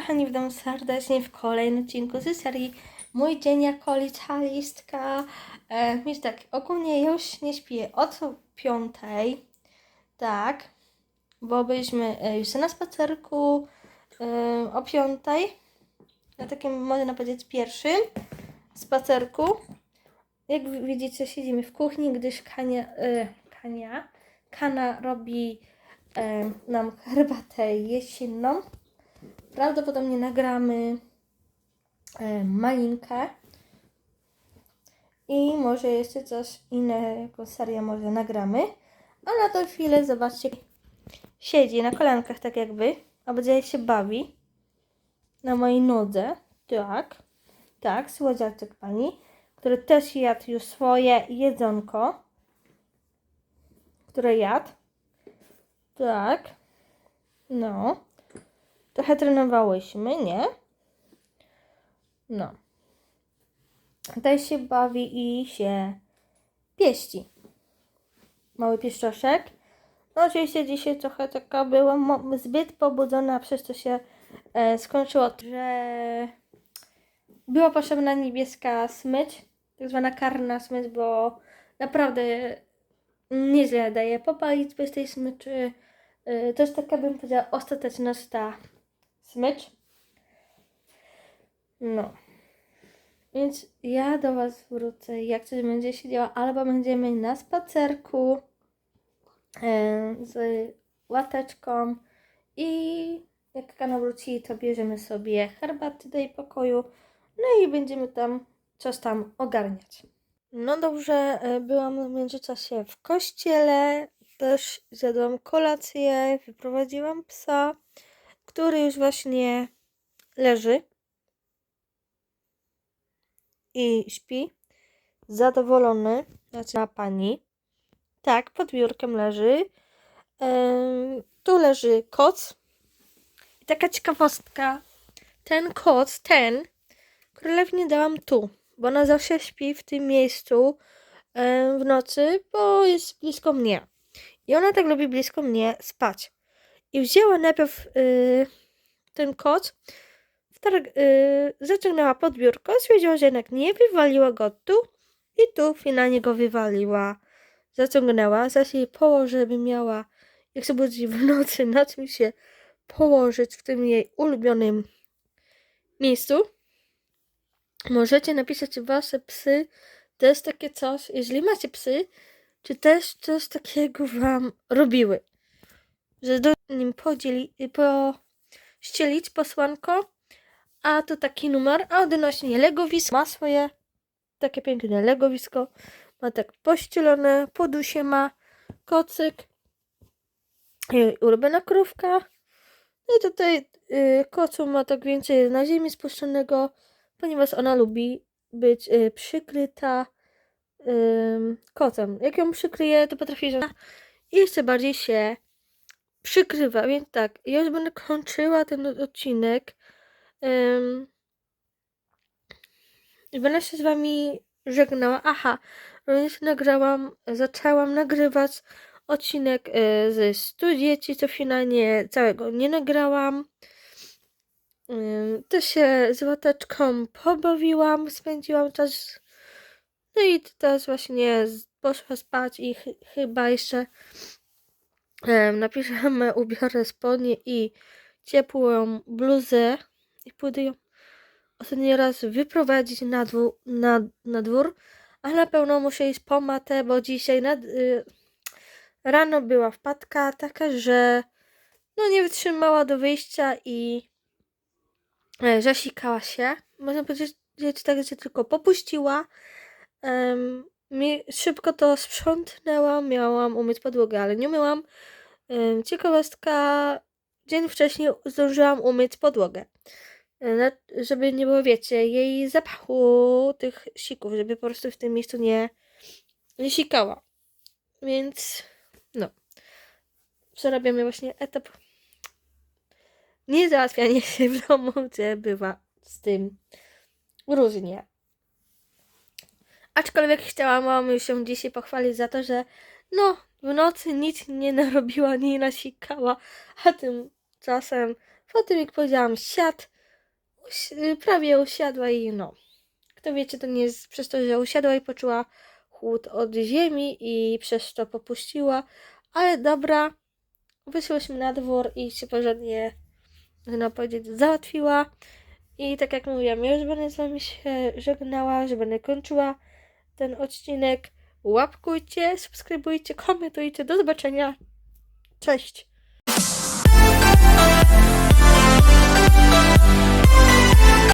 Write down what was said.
kochani, witam serdecznie w kolejnym odcinku z serii Mój dzień jako licealistka. E, więc tak, ogólnie już nie śpię od piątej, tak, bo byliśmy e, już na spacerku e, o piątej, na takim, można powiedzieć, pierwszym spacerku. Jak wi- widzicie, siedzimy w kuchni, gdyż Kania, e, Kania Kana robi e, nam herbatę jesienną. Prawdopodobnie nagramy e, malinkę. I może jeszcze coś innego, serię może nagramy. A na tą chwilę zobaczcie, siedzi na kolankach tak jakby, a będzie się bawi na mojej nodze. Tak, tak, słodziaczek pani, który też jadł już swoje jedzonko, które jadł. Tak, no. Trochę trenowałyśmy, nie? No. Tutaj się bawi i się pieści. Mały pieszczoszek. No oczywiście dzisiaj trochę taka byłam mo- zbyt pobudzona, przez co się e, skończyło, że była potrzebna niebieska smycz, tak zwana karna smycz, bo naprawdę nieźle daje popalić bez tej smyczy. E, to jest taka, bym powiedziała, ostateczna ta smycz. No. Więc ja do Was wrócę, jak coś będzie się działo, albo będziemy na spacerku e, z łateczką i jak Kana wróci, to bierzemy sobie herbaty do jej pokoju, no i będziemy tam coś tam ogarniać. No dobrze, e, byłam w międzyczasie w kościele, też zjadłam kolację, wyprowadziłam psa, który już właśnie leży i śpi. Zadowolony, znaczy na pani. Tak, pod biurkiem leży. Tu leży koc. I taka ciekawostka. Ten koc, ten, królewnie dałam tu, bo ona zawsze śpi w tym miejscu w nocy, bo jest blisko mnie. I ona tak lubi blisko mnie spać. I wzięła najpierw y, ten koc, wtarg- y, zaciągnęła pod biurko, stwierdziła, że jednak nie, wywaliła go tu i tu finalnie go wywaliła. Zaciągnęła, zaś jej położy, żeby miała, jak się budzi w nocy, na czym się położyć w tym jej ulubionym miejscu. Możecie napisać, czy wasze psy też takie coś, jeżeli macie psy, czy też coś takiego wam robiły. Że do nim podzieli, pościelić posłanko, a to taki numer, a odnośnie legowiska ma swoje takie piękne legowisko, ma tak pościelone, podusie ma kocyk, ulubiona krówka, no i tutaj y, kocu ma tak więcej na ziemi spuszczonego, ponieważ ona lubi być y, przykryta ym, kocem. Jak ją przykryje, to potrafi, że jeszcze bardziej się przykrywa. Więc tak, ja już będę kończyła ten odcinek. I będę się z wami żegnała. Aha, również nagrałam, zaczęłam nagrywać odcinek y, ze 100 dzieci, co finalnie całego nie nagrałam. Też się z łateczką pobawiłam, spędziłam czas. No i teraz właśnie poszła spać i chy- chyba jeszcze em, na piżamę ubiorę spodnie i ciepłą bluzę i pójdę ją ostatni raz wyprowadzić na, dwu, na, na dwór, ale na pewno muszę iść po matę, bo dzisiaj nad, y, rano była wpadka taka, że no nie wytrzymała do wyjścia i e, zasikała się. Można powiedzieć, tak, że tylko popuściła. Szybko to sprzątnęłam, miałam umyć podłogę, ale nie umyłam. Ciekawostka, dzień wcześniej zdążyłam umyć podłogę. E, Żeby nie było, wiecie, jej zapachu tych sików, żeby po prostu w tym miejscu nie, nie sikała. Więc, no. Przerabiamy właśnie etap nie załatwianie się w domu, gdzie bywa z tym różnie. Aczkolwiek chciałam się dzisiaj pochwalić za to, że no, w nocy nic nie narobiła, nie nasikała, a tymczasem Potem jak powiedziałam siad, prawie usiadła i no. Kto wiecie, to nie jest przez to, że usiadła i poczuła chłód od ziemi i przez to popuściła. Ale dobra, wyszłyśmy na dwór i się porządnie, można powiedzieć, załatwiła. I tak jak mówiłam, już będę z wami się żegnała, że będę kończyła ten odcinek. Łapkujcie, subskrybujcie, komentujcie. Do zobaczenia. Cześć!